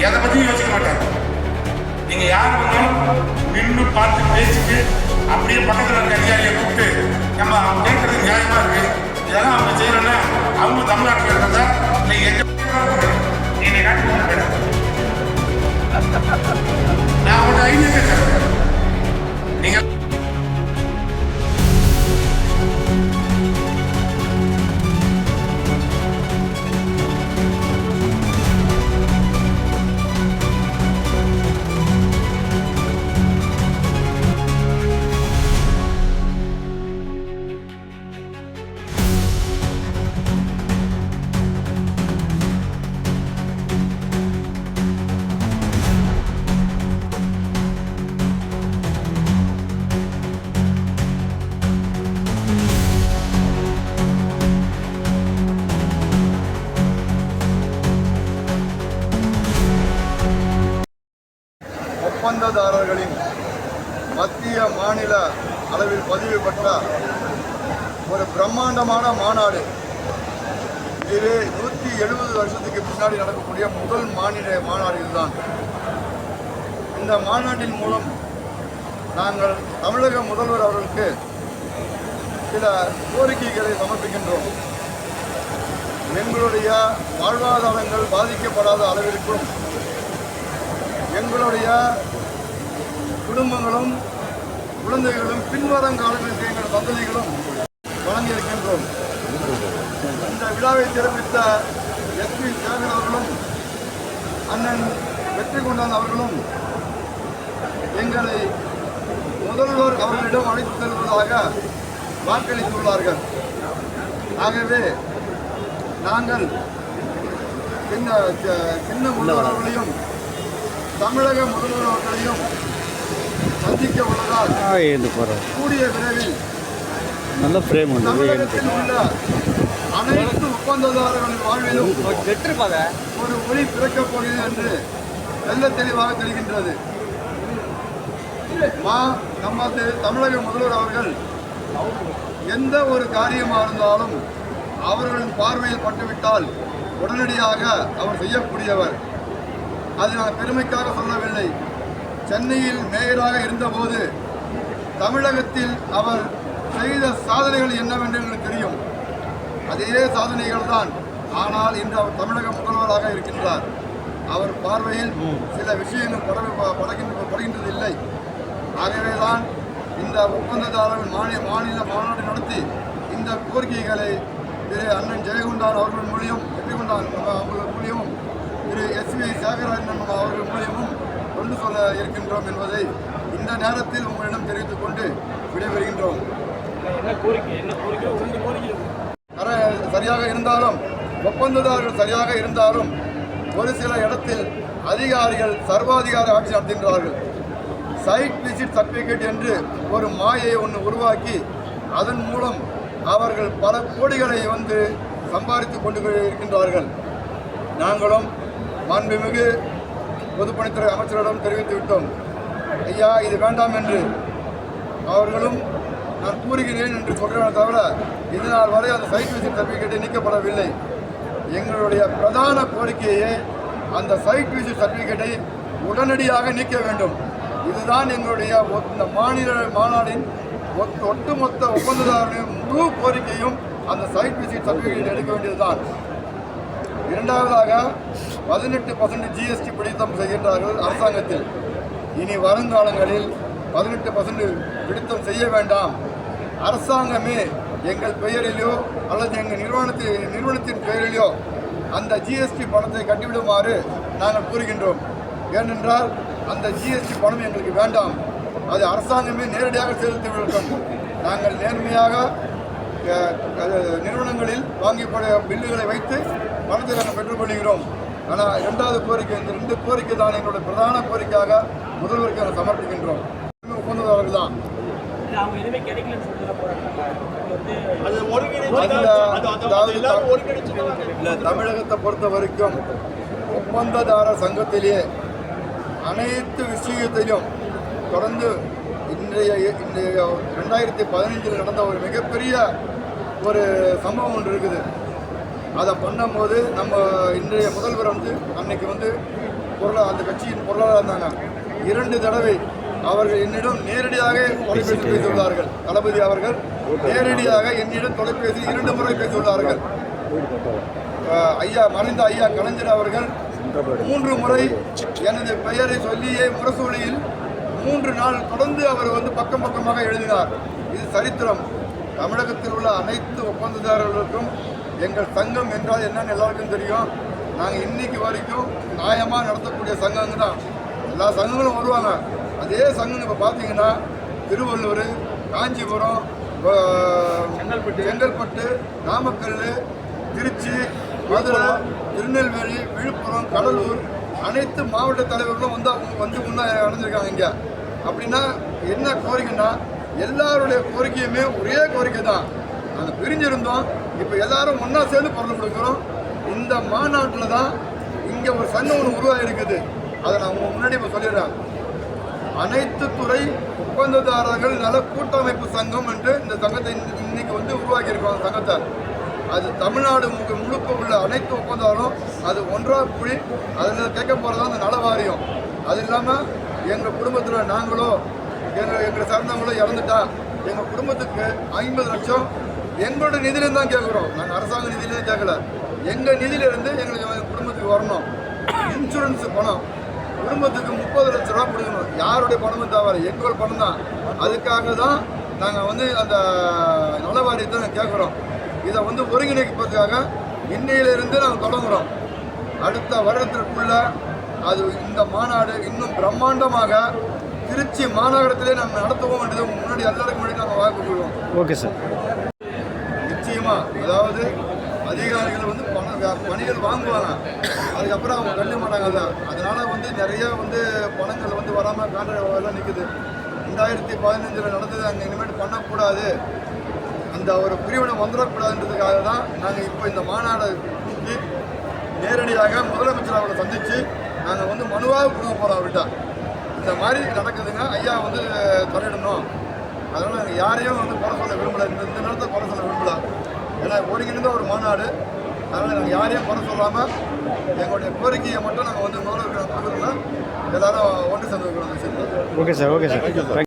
எதை பற்றியும் யோசிக்க மாட்டாங்க நீங்க யார் வந்தாலும் நின்று பார்த்து பேசிட்டு பதிவு ஒரு பிரம்மாண்டமான மாநாடு. இது நூற்றி எழுபது வருஷத்துக்கு பின்னாடி நடக்கக்கூடிய முதல் மாநில மாநாடு இதுதான். இந்த மாநாட்டின் மூலம் நாங்கள் தமிழக முதல்வர் அவர்களுக்கு சில கோரிக்கைகளை சமர்ப்பிக்கின்றோம். எங்களுடைய வாழ்வாதாரங்கள் பாதிக்கப்படாத அளவிற்கும் எங்களுடைய குடும்பங்களும் குழந்தைகளும் பின்வரும் காலங்களுக்கு எங்கள் சந்ததிகளும் வழங்கியிருக்கின்றோம். இந்த விழாவை சிறப்பித்த எஸ்பி சேகர் அவர்களும் அண்ணன் வெற்றி கொண்டான் அவர்களும் எங்களை முதல்வர் அவர்களிடம் அழைத்து செல்வதாக வாக்களித்துள்ளார்கள். ஆகவே நாங்கள் சின்ன சின்ன உள்ளவர்களையும் தமிழக முதல்வர் அவர்களையும் சந்திக்க உள்ளதால் எழுந்து போகிறார் கூடிய விரைவில் நல்ல ஃப்ரேம் வந்து அனைத்து ஒப்பந்ததாரர்களின் வாழ்விலும் ஒரு ஒளி பிறக்கப் போகிறது என்று நல்ல தெளிவாக தெரிகின்றது. மா நமது தமிழக முதல்வர் அவர்கள் எந்த ஒரு காரியமாக இருந்தாலும் அவர்களின் பார்வையில் பட்டுவிட்டால் உடனடியாக அவர் செய்யக்கூடியவர். அது நான் பெருமைக்காக சொல்லவில்லை. சென்னையில் மேயராக இருந்தபோது தமிழகத்தில் அவர் செய்த சாதனைகள் என்னவென்று எங்களுக்கு தெரியும். அதே சாதனைகள் தான் ஆனால் இன்று அவர் தமிழக முதல்வராக இருக்கின்றார். அவர் பார்வையில் சில விஷயங்கள் பட படகின்ற படுகின்றதில்லை. ஆகவேதான் இந்த ஒப்பந்ததாரர்கள் மாநில மாநில மாநாடு நடத்தி இந்த கோரிக்கைகளை திரு அண்ணன் ஜெயகுண்டான் அவர்கள் மூலியம் ஜெயகுண்டான் அவர்கள் மூலியமும் திரு எஸ் வி சேகராஜன் அவர்கள் மூலியமும் கொண்டு சொல்ல இருக்கின்றோம் என்பதை இந்த நேரத்தில் உங்களிடம் தெரிவித்துக் கொண்டு விடைபெறுகின்றோம். சரியாக இருந்தாலும் ஒப்பந்ததாரர்கள் சரியாக இருந்தாலும் ஒரு சில இடத்தில் அதிகாரிகள் சர்வாதிகார ஆட்சி நடத்துகின்றார்கள். சைட் விசிட் சர்டிபிகேட் என்று ஒரு மாயை ஒன்று உருவாக்கி அதன் மூலம் அவர்கள் பல கோடிகளை வந்து சம்பாதித்துக் கொண்டு இருக்கின்றார்கள். நாங்களும் மாண்புமிகு பொதுப்பணித்துறை அமைச்சரிடம் தெரிவித்து விட்டோம். ஐயா இது வேண்டாம் என்று அவர்களும் நான் கூறுகிறேன் என்று சொல்கிறேன் தவிர இதனால் வரை அந்த சைட் விசிட் சர்டிஃபிகேட்டை நீக்கப்படவில்லை. எங்களுடைய பிரதான கோரிக்கையே அந்த சைட் விசிட் சர்டிஃபிகேட்டை உடனடியாக நீக்க வேண்டும். இதுதான் எங்களுடைய இந்த மாநில மாநாடின் ஒட்டுமொத்த ஒப்பந்ததாரர்களின் முழு கோரிக்கையும் அந்த சைட் விசிட் சர்டிஃபிகேட் எடுக்க வேண்டியதுதான். இரண்டாவதாக பதினெட்டு பர்சன்ட் ஜிஎஸ்டி பிடித்தம் செய்கின்றார்கள் அரசாங்கத்தில். இனி வருங்காலங்களில் பதினெட்டு பர்சன்ட் பிடித்தம் செய்ய வேண்டாம். அரசாங்கமே எங்கள் பெயரிலோ அல்லது எங்கள் நிறுவனத்தின் நிறுவனத்தின் பெயரிலோ அந்த ஜிஎஸ்டி பணத்தை கட்டிவிடுமாறு நாங்கள் கூறுகின்றோம். ஏனென்றால் அந்த ஜிஎஸ்டி பணம் எங்களுக்கு வேண்டாம். அது அரசாங்கமே நேரடியாக செலுத்தி விடட்டும். நாங்கள் நேர்மையாக நிறுவனங்களில் வாங்கப்பட பில்லுகளை வைத்து பணத்தை நாங்கள் பெற்றுக்கொள்கிறோம் ஆனால் இரண்டாவது கோரிக்கை இந்த ரெண்டு கோரிக்கை தான் எங்களுடைய பிரதான கோரிக்கையாக முதல்வருக்கு நாங்கள் சமர்ப்பிக்கின்றோம். ஒப்பந்ததாரர்கள் தான் தமிழகத்தை பொறுத்த வரைக்கும் ஒப்பந்ததாரர் சங்கத்திலேயே அனைத்து விஷயத்திலும் தொடர்ந்து இந்த இன்றைய இன்றைய ரெண்டாயிரத்தி பதினைஞ்சில் நடந்த ஒரு மிகப்பெரிய ஒரு சம்பவம் ஒன்று இருக்குது. அதை பண்ணும்போது நம்ம இன்றைய முதல்வர் வந்து அன்னைக்கு வந்து பொருளா அந்த கட்சியின் பொருளாளர் இருந்தாங்க. இரண்டு தடவை அவர்கள் என்னிடம் நேரடியாக தொலைபேசி பேசியுள்ளார்கள். தளபதி அவர்கள் நேரடியாக என்னிடம் தொலைபேசி இரண்டு முறை பேசியுள்ளார்கள். ஐயா மறைந்த ஐயா கலைஞர் அவர்கள் மூன்று முறை எனது பெயரை சொல்லியே முரசொலியில் மூன்று நாள் தொடர்ந்து அவர் வந்து பக்கம் பக்கமாக எழுதினார். இது சரித்திரம். தமிழகத்தில் உள்ள அனைத்து ஒப்பந்ததாரர்களுக்கும் எங்கள் சங்கம் என்றால் என்னன்னு எல்லாருக்கும் தெரியும். நாங்கள் இன்னைக்கு வரைக்கும் நியாயமாக நடத்தக்கூடிய சங்கங்க தான். எல்லா சங்கங்களும் வருவாங்க. அதே சங்கம் இப்போ பார்த்தீங்கன்னா திருவள்ளூர் காஞ்சிபுரம் அஹ், செங்கல்பட்டு நாமக்கல் திருச்சி மதுரை திருநெல்வேலி விழுப்புரம் கடலூர் அனைத்து மாவட்ட தலைவர்களும் வந்து அவங்க வந்து முன்னே அடைஞ்சிருக்காங்க இங்கே. அப்படின்னா என்ன கோரிக்கைன்னா எல்லாருடைய கோரிக்கையுமே ஒரே கோரிக்கை தான். நாங்கள் பிரிஞ்சிருந்தோம். இப்போ எல்லாரும் ஒன்றா சேர்ந்து பொருள் கொடுக்குறோம். இந்த மாநாட்டில் தான் இங்கே ஒரு சங்கம் ஒன்று உருவாகிருக்குது அதை நான் முன்னாடி இப்போ சொல்லிடுறேன். அனைத்து துறை ஒப்பந்ததாரர்கள் நல கூட்டமைப்பு சங்கம் என்று இந்த சங்கத்தை இன்னைக்கு வந்து உருவாக்கியிருக்கோம் அந்த சங்கத்தை. அது தமிழ்நாடு முழுக்க உள்ள அனைத்து ஒப்பந்தாலும் அது ஒன்றாக கூடி அதில் கேட்க போகிறது அந்த நல வாரியம் அது இல்லாமல் எங்கள் குடும்பத்தில் நாங்களோ எங்கள் எங்களை சார்ந்தவங்களோ இறந்துட்டா எங்கள் குடும்பத்துக்கு ஐம்பது லட்சம் எங்களோட நிதியிலேருந்து தான் கேட்குறோம் நாங்கள் அரசாங்க நிதியிலேருந்து கேட்கல எங்கள் நிதியிலேருந்து எங்களுக்கு எங்கள் குடும்பத்துக்கு வரணும். இன்சூரன்ஸ் பணம். குடும்பத்துக்கு முப்பது லட்ச ரூபா கொடுக்கணும். யாருடைய பணமும் தேவை எங்கள் பணம் தான். அதுக்காக தான் நாங்கள் வந்து அந்த நல வாரியத்தை நாங்கள் கேட்குறோம் இதை வந்து ஒருங்கிணைப்பதற்காக இன்னையிலிருந்து நாங்கள் தொடங்குறோம். அடுத்த வருடத்திற்குள்ள அது இந்த மாநாடு இன்னும் பிரம்மாண்டமாக திருச்சி மாநகரத்திலே நாங்கள் நடத்துவோம் என்றது முன்னாடி எல்லாருக்கும் முன்னாடி நாங்கள் வாய்ப்பு கொள்வோம் ஓகே சார். நிச்சயமா. அதாவது அதிகாரிகள் வந்து பணம் பணிகள் வாங்குவாங்க. அதுக்கப்புறம் அவங்க கல்ல மாட்டாங்க அதை. அதனால வந்து நிறைய வந்து பணங்கள் வந்து வராமல் கான்ட்ராக்ட் எல்லாம் நிற்குது ரெண்டாயிரத்தி பதினஞ்சில் நடந்தது அங்கே இனிமேல் பண்ணக்கூடாது. அந்த ஒரு பிரிவினை வந்துடக்கூடாதுன்றதுக்காக தான் நாங்கள் இப்போ இந்த மாநாடு கூட்டி நேரடியாக முதலமைச்சர் அவரை சந்தித்து நாங்கள் வந்து மனுவாக கொடுக்க போகிறோம் அவர்கிட்ட. இந்த மாதிரி நடக்குதுங்க. ஐயா வந்து தலையிடணும். அதனால் நாங்கள் யாரையும் வந்து குறை சொல்ல விரும்பல. இந்த நேரத்தை குறை சொல்ல விரும்பலை. ஏன்னா ஒருங்கிணைந்த ஒரு மாநாடு. அதனால் நாங்கள் யாரையும் குறை சொல்லாமல் எங்களுடைய கோரிக்கையை மட்டும் நாங்கள் வந்து முதல்வர் கொடுக்குறோம்னா எல்லாரும் ஒன்று சேர்ந்து ஓகே சார் ஓகே சார்